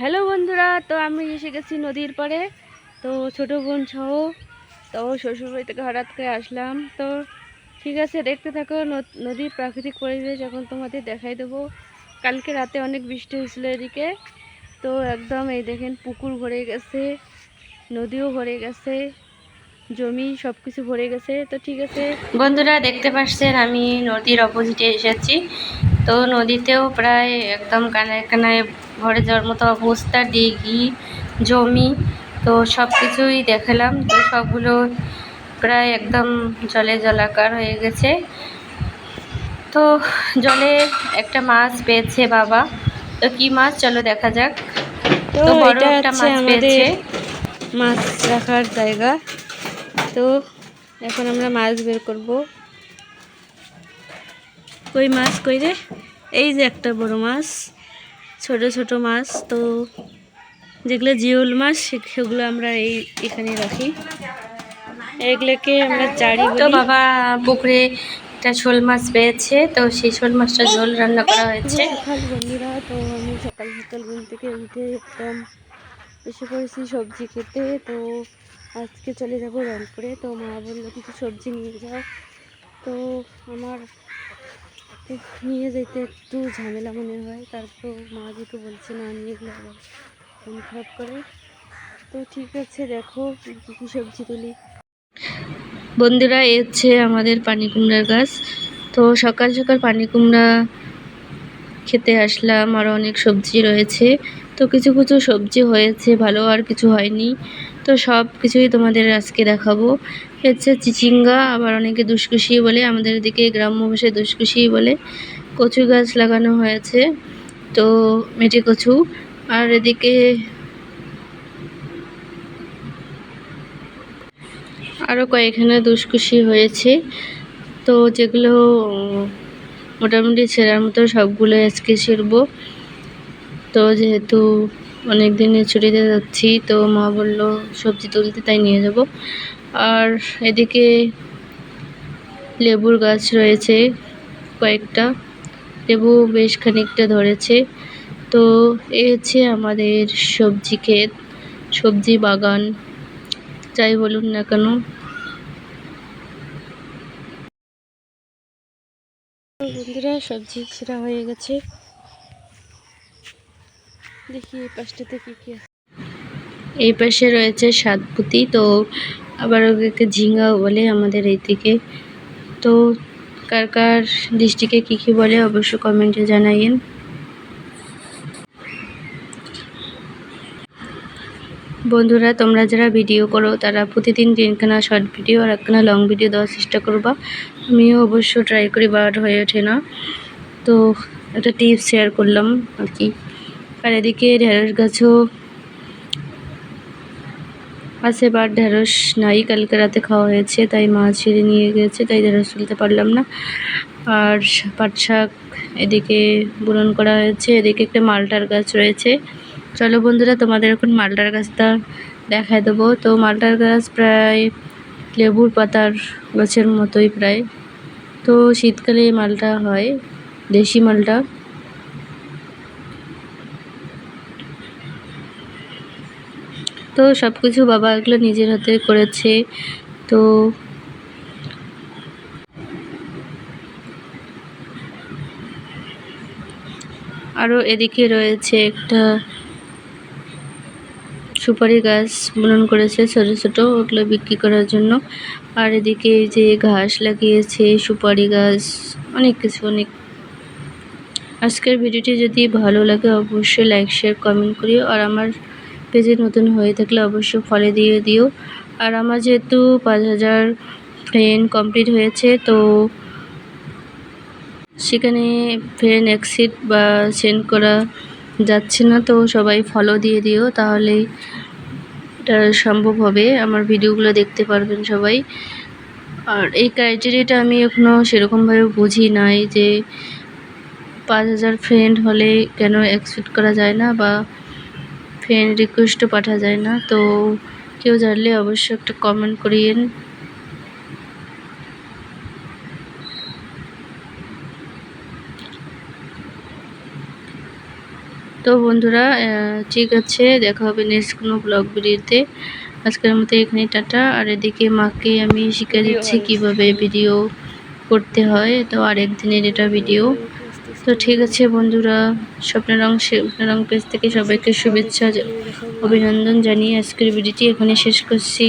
Hello বন্ধুরা, তো আমি এসে গেছি নদীর পাড়ে। তো ছোটো বোন সহ, তো শ্বশুরবাড়ি থেকে হঠাৎ করে আসলাম। তো ঠিক আছে, দেখতে থাকো নদীর প্রাকৃতিক পরিবেশ এখন তোমাদের দেখাই দেবো। কালকে রাতে অনেক বৃষ্টি হয়েছিল এদিকে। তো একদম এই দেখেন, পুকুর ভরে গেছে, নদীও ভরে গেছে, জমি সব কিছু ভরে গেছে। তো ঠিক আছে, বন্ধুরা দেখতে পাচ্ছেন, আমি নদীর অপোজিটে এসেছি। তো নদীতেও প্রায় একদম কানায় কানায় ভরে যাওয়ার মতো অবস্থা দিঘি জমি তো সব কিছুই দেখালাম। তো সবগুলো প্রায় একদম জলে জলাকার হয়ে গেছে। তো জলে একটা মাছ পেয়েছে বাবা। তো কি মাছ? চলো দেখা যাক। তো তো বড় একটা মাছ পেয়েছে। মাছ রাখার জায়গা। তো এখন আমরা মাছ বের করব। কই মাছ? কই রে? এই যে একটা বড় মাছ ছোট ছোট মাছ তো যেগুলো জিওল মাছ সেগুলো আমরা এই এখানে রাখি। এগুলোকে আমরা চারি তো বাবা পুকুরে একটা শোল মাছ পেয়েছে তো সেই শোল মাছটা ঝোল রান্না করা হয়েছে। সকাল বন্ধুরা তো আমি সকাল সকাল ঘুম থেকে উঠে একদম এসে পড়েছি সবজি খেতে। তো আজকে চলে যাব রংপুরে। তো মা বলল কিছু সবজি নিয়ে যাও। তো আমার নিয়ে যেতে একটু ঝামেলা মনে হয়, তারপর মা যেহেতু বলছে না নিয়ে গেলে আবার মন খারাপ করে। তো ঠিক আছে, দেখো কী কী সবজি তুলি। বন্ধুরা, এ হচ্ছে আমাদের পানি কুমড়ার গাছ। তো সকাল সকাল পানি কুমড়া খেতে আসলাম আরও অনেক সবজি রয়েছে। তো কিছু কিছু সবজি হয়েছে, ভালো আর কিছু হয়নি। তো সব কিছুই তোমাদের আজকে দেখাবো। হচ্ছে চিচিঙ্গা, আবার অনেকে দুষ্কুশি বলে, আমাদের এদিকে গ্রাম্য ভাষায় দুষ্কুশি বলে। কচু গাছ লাগানো হয়েছে, তো মেটে কচু। আর এদিকে আরও কয়েকখানা দুষ্কুশি হয়েছে। তো যেগুলো মোটামুটি ছেঁড়ার মতো সবগুলো আজকে ছেড়বো। তো যেহেতু অনেক দিনের ছুটিতে যাচ্ছি, তো মা বলল সবজি তুলতে, তাই নিয়ে যাব। আর এদিকে লেবুর গাছ রয়েছে কয়েকটা, লেবু বেশ খানিকটা ধরেছে। তো এই হচ্ছে আমাদের সবজি ক্ষেত, সবজি বাগান, যাই বলুন না কেন। বন্ধুরা, সবজি ছেঁড়া হয়ে গেছে। দেখি এই পাশটাতে কি কি আছে। এই পাশে রয়েছে সাতপুতি তো আবার ওকে ঝিঙ্গাও বলে আমাদের এইদিকে। তো কার কার ডিস্ট্রিক্টে কী কী বলে অবশ্য কমেন্টে জানাইন বন্ধুরা, তোমরা যারা ভিডিও করো, তারা প্রতিদিন তিনখানা শর্ট ভিডিও আর একখানা লং ভিডিও দেওয়ার চেষ্টা করবা। আমিও অবশ্য ট্রাই করি, বাট হয়ে ওঠে না। তো একটা টিপস শেয়ার করলাম আর কি। আর এদিকে ঢেঁড়স গাছও আছে, বাট ঢেঁড়স নাই। কালকে রাতে খাওয়া হয়েছে, তাই মা ছিঁড়ে নিয়ে গেছে, তাই ঢেঁড়স তুলতে পারলাম না। আর পাট শাক এদিকে বুনন করা হয়েছে, এদিকে একটা মালটার গাছ রয়েছে। চলো বন্ধুরা, তোমাদের এখন মালটার গাছটা দেখায় দেবো। তো মালটার গাছ প্রায় লেবুর পাতার গাছের মতোই প্রায়। তো শীতকালে মালটা হয়, দেশি মালটা। তো সব কিছু বাবা এগুলো নিজের হাতে করেছে, তো আরও এদিকে রয়েছে একটা সুপারি গাছ বুনন করেছে ছোটো ছোটো, ওগুলো বিক্রি করার জন্য। আর এদিকে যে ঘাস লাগিয়েছে, সুপারি গাছ, অনেক কিছু, অনেক। আজকের ভিডিওটি যদি ভালো লাগে অবশ্যই লাইক শেয়ার কমেন্ট করিও। আর আমার পেজে নতুন হয়ে থাকলে অবশ্যই ফলো দিয়ে দিও। আর আমার যেহেতু পাঁচ হাজার ফ্রেন্ড কমপ্লিট হয়েছে, তো সেখানে ফ্রেন্ড এক্সিট বা সেন্ড করা যাচ্ছে না, তো সবাই ফলো দিয়ে দিও, তাহলে এটা সম্ভব হবে। আমার ভিডিওগুলো দেখতে পারবেন সবাই। আর এই ক্রাইটেরিয়াটা আমি এখনও সেরকমভাবে বুঝি নাই যে পাঁচ হাজার ফ্রেন্ড হলে কেন অ্যাকসেপ্ট করা যায় না বা ফ্রেন্ড রিকোয়েস্টও পাঠা যায় না তো কেউ জানলে অবশ্যই একটা কমেন্ট করিয়েন। তো বন্ধুরা ঠিক আছে দেখা হবে নেক্সট কোনো ব্লগ ভিডিওতে। আজকের মতো এখানে টাটা আর এদিকে মাকে আমি শিখে দিচ্ছি কীভাবে ভিডিও করতে হয়। তো আরেক দিনের এটা ভিডিও তো ঠিক আছে বন্ধুরা, স্বপ্নের রং স্বপ্নের রং পেজ থেকে সবাইকে শুভেচ্ছা, অভিনন্দন জানিয়ে আজকের ভিডিওটি এখানে শেষ করছি।